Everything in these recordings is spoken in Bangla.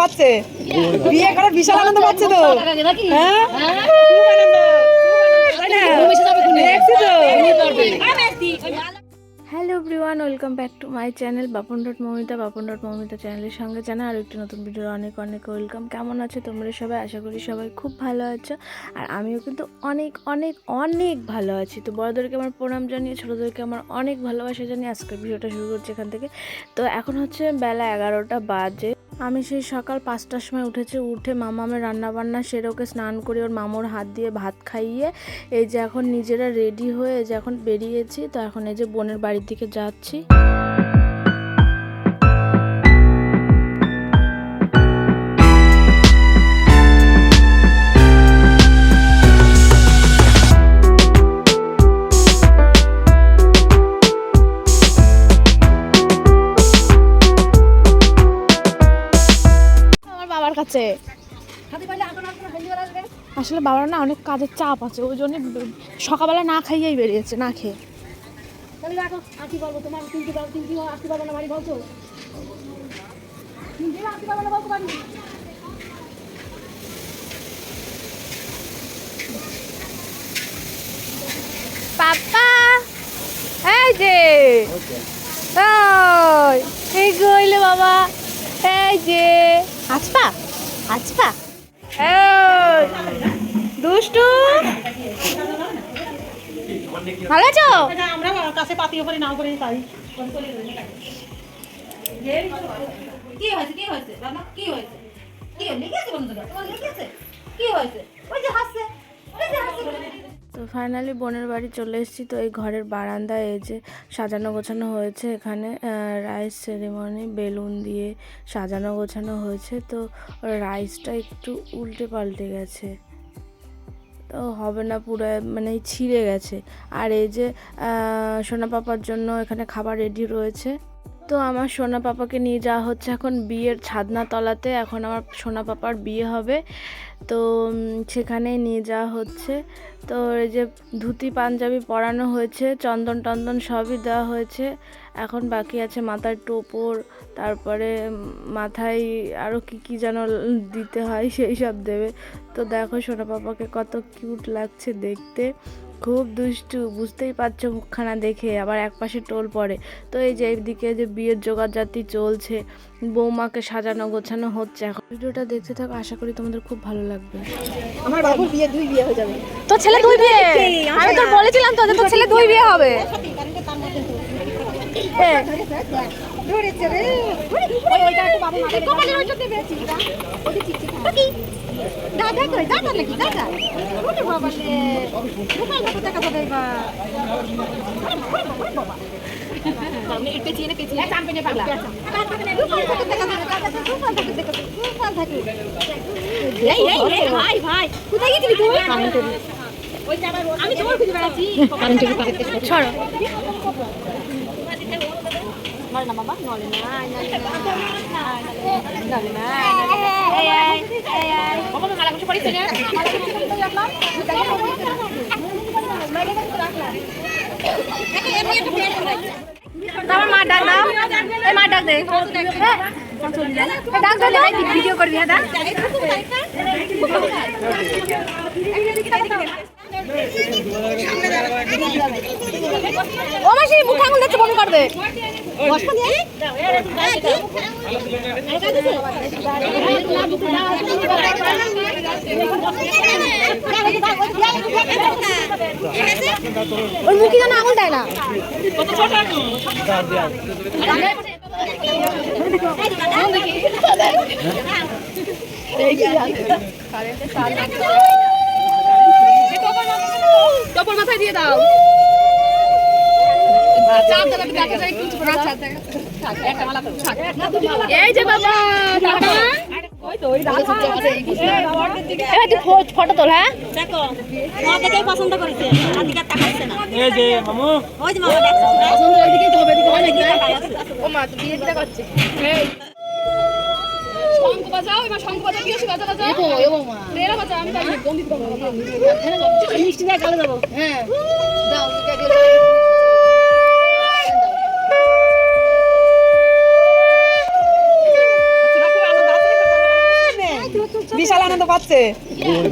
পাচ্ছে। বিয়ে করে বিশাল আনন্দ পাচ্ছে তো। হ্যাঁ? Hello everyone, welcome back to my channel Bapon dot Momita, Bapon dot Momita চ্যানেলের সঙ্গে জানা আর একটি নতুন ভিডিওর অনেক অনেক ওয়েলকাম। কেমন আছো তোমরা সবাই? আশা করি সবাই খুব ভালো আছো। আর আমিও কিন্তু অনেক অনেক অনেক ভালো আছি। তো বড়োদেরকে আমার প্রণাম জানিয়ে, ছোটোদেরকে আমার অনেক ভালোবাসা জানিয়ে আজকের ভিডিওটা শুরু করছি এখান থেকে। তো এখন হচ্ছে বেলা এগারোটা বাজে। আমি সেই সকাল পাঁচটার সময় উঠেছি, উঠে মামামের রান্নাবান্না সেরে ওকে স্নান করে ওর মামোর হাত দিয়ে ভাত খাইয়ে এই যে এখন নিজেরা রেডি হয়ে যে এখন বেরিয়েছি, তো এখন এই যে বোনের বাড়ির দিকে যাচ্ছি। কাছে আসলে বাবার না অনেক কাজের চাপ আছে ওই জন্য সকালবেলা না খাইয়েই বেরিয়েছে না খেয়ে। পাপা এই যে! ওই এই গইলে বাবা এই যে। আছপা এই দুষ্টু। ভালো আছো? আমরা কাছে পাতিও করে নাও করে পাই কি হয়েছে? কি হয়েছে? বাবা কি হয়েছে কি হয়েছে কি হয়েছে? ওই যে ফাইনালি বোনের বাড়ি চলে এসেছি। তো এই ঘরের বারান্দায় এই যে সাজানো গোছানো হয়েছে এখানে। রাইস সেরিমনি বেলুন দিয়ে সাজানো গোছানো হয়েছে। তো রাইসটা একটু উল্টে পাল্টে গেছে। তো হবে না, পুরো মানে ছিঁড়ে গেছে। আর এই যে সোনা পাপার জন্য এখানে খাবার রেডি রয়েছে। তো আমার সোনা পাপাকে নিয়ে যাওয়া হচ্ছে এখন বিয়ের ছাদনা তলাতে। এখন আমার সোনা পাপার বিয়ে হবে। তো সেখানে নিয়ে যাওয়া হচ্ছে। তো এই যে ধুতি, পাঞ্জাবি পরানো হয়েছে, চন্দন টন্দন সবই দেওয়া হয়েছে। এখন বাকি আছে মাথার টোপর, তারপরে মাথায় আরও কী কী যেন দিতে হয় সেই সব দেবে। তো দেখো সোনা পাপাকে কত কিউট লাগছে দেখতে। খুব দুষ্টু বুঝতেই পারছ মুখখানা দেখে আবার একপাশে টোল পড়ে তো এই যে এইদিকে যে বিয়ের জোগাড় জোগাড়জাতি চলছে বৌমাকে সাজানো গোছানো হচ্ছে এখন ভিডিওটা দেখতে থাকো আশা করি তোমাদের খুব ভালো লাগবে আমার বাবুর বিয়ে দুই বিয়ে হয়ে যাবে তো ছেলে দুই বিয়ে আমি তোর বলেছিলাম তো যে তোর ছেলে দুই বিয়ে হবে ধরেছে রে ওই ওইটা বাবু মাথায় কপালের ওইটা দেবে ওই দাদা কই? দাদা নাকি? দাদা? ওরে বাবা রে। কোথায় কত টাকা পাবে বা আমি একটু চিনে পেছি চাম্পিনে পাগলা। এই এই এই ভাই ভাই। কোথায় গেছিলি তুই? আমি তোমার খুঁজে বেড়াচ্ছি। ছড়ো নলে না বাবা নলে না নলে না বাবা মালা কিছু করিস আমার মা ডাক দাও এই মা ডাক দে ডাক দাও ভিডিও করবি হ্যাঁ দা ও মাসি মুখ আঙুল দেখছে বমি করবে। ওই মুখে যেন আঙুল দেয় না। টপর মাথায় দিয়ে দাও। এই যে বাবা ফটো তোল হ্যাঁ? দেখো দেখেই পছন্দ করেছে আদিকে তাকাচ্ছে না। এই যে মামু। ওই যে মামা দেখছ। পছন্দ ওইদিকেই তো হবে ও মা তো বিয়ে দিতে করছে শঙ্খ বাজাও এবার শঙ্খ বাজাও কি আছে বাজা বাজা রেলা বাজা আমি তাই গন্ধি দিব মিষ্টি দিয়ে গালে দেবো। হ্যাঁ।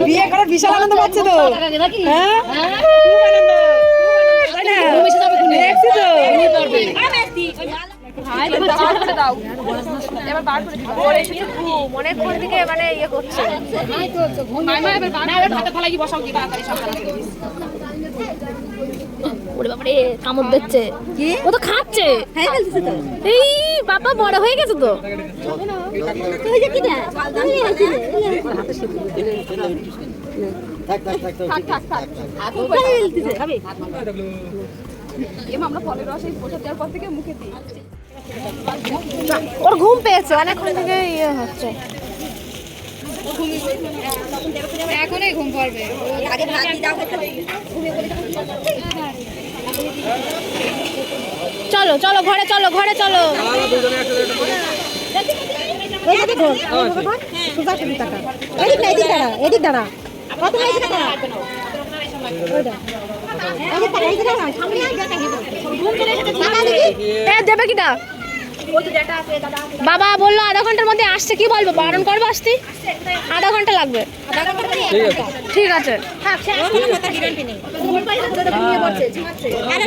বিয়ে করে বিশাল আনন্দ পাচ্ছে তো। হ্যাঁ? খুব আনন্দ তাই না দেখছি তো অনেকক্ষণ থেকে মানে ইয়ে করছে। ওরে বাবারে কামড় দিচ্ছে। ও তো খাচ্ছে। এই বাবা বড় হয়ে গেছে তো। ওর ঘুম পেয়েছে অনেকক্ষণ থেকে ইয়ে হচ্ছে চলো চলো ঘরে চলো ঘরে চলো এদিক দাঁড়া এদিক দাঁড়া কত দেবে বাবা বলল আধা ঘণ্টার মধ্যে আসছে কি বলব বারণ করব আসতে আধা ঘণ্টা লাগবে ঠিক আছে আরে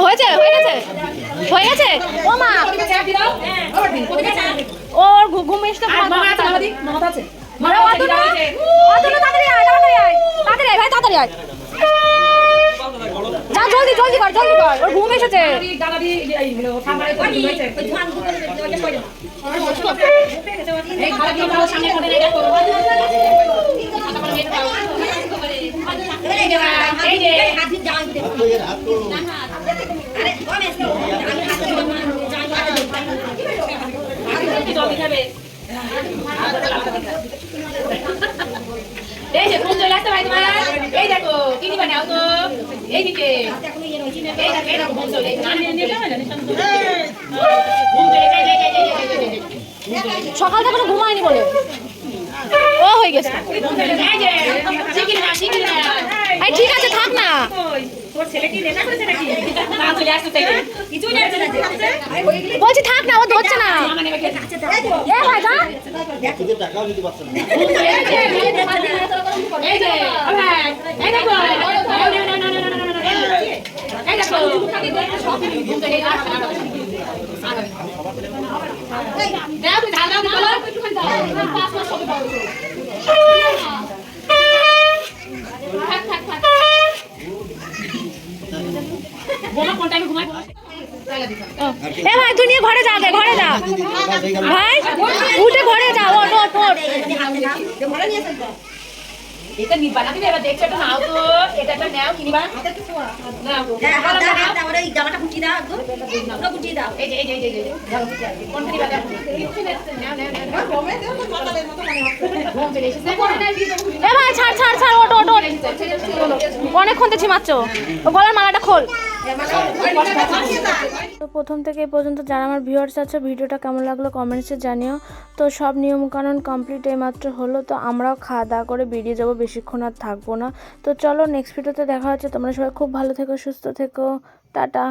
হয়েছে হয়ে গেছে। হয়ে গেছে? ও মা। ওর ঘুম এসে তাড়াতাড়ি আয় যা জলদি জলদি কর জলদি কর। ওর ঘুম এসেছে। সামনে করে রেখে করো এই যে হাত দিয়ে জাল দিতে আরে গণেশ আমি হাত দিয়ে জলদি খাবে এই যে ফোন চলে আসতে ভাই তোমার এই দেখো কি দিবা নাও তো এই দিকে এই দেখো এই দেখো ফোন চলে না নিয়ে নিয়ে না নিশান তো ফোন চলে যাই যাই যাই যাই যাই যাই সকাল থেকে কোনো ঘুমায়নি বলে ও ঠিক আছে থাক না। বলছি থাক না ও ধরছে না। মামা নেবে খেতে এ ভাই যা শুধু টাকাও দিতে পারছে না এই যে ভাই এই দেখো না না না না না না এই দেখো ঘুম থেকে আসছে না দাও তুই ঢাল দাও বলো একটুখানি দাও পাঁচ মাস হবে থাক থাক থাক বোমা কোন টাইমে ঘুমায় এ ভাই তুই নিয়ে ঘরে যা ঘরে যা। ভাই উঠে ঘরে যা ওট ওট ওট এটা নিবা না তুমি এবার দেখছ এটা নাও তো। এটা একটা নাও কিনিবা। নাও। হাত দাও হাত দাও ওই জামাটা গুটিয়ে দাও পুরো গুটিয়ে দাও। এই যে এই যে এই যে এই যে। কোন নিবা দেখো। নাও নাও নাও ঘুম চলে এসেছে। এ ভাই ছাড় ছাড় ছাড় ওট ওট ওট অনেকক্ষণ তো ঝিমাচ্ছ ও গলার মালাটা খোল। তো প্রথম থেকে এই পর্যন্ত যারা আমার ভিউয়ার্স আছে, ভিডিওটা কেমন লাগল কমেন্টসে জানিও। তো সব নিয়মকানুন কমপ্লিট এইমাত্র হলো, তো আমরাও খাওয়া দাওয়া করে বেরিয়ে যাব, বেশিক্ষণ আর থাকব না। তো চলো নেক্সট ভিডিওতে দেখা হচ্ছে, তোমরা সবাই খুব ভালো থেকো, সুস্থ থেকো, টাটা।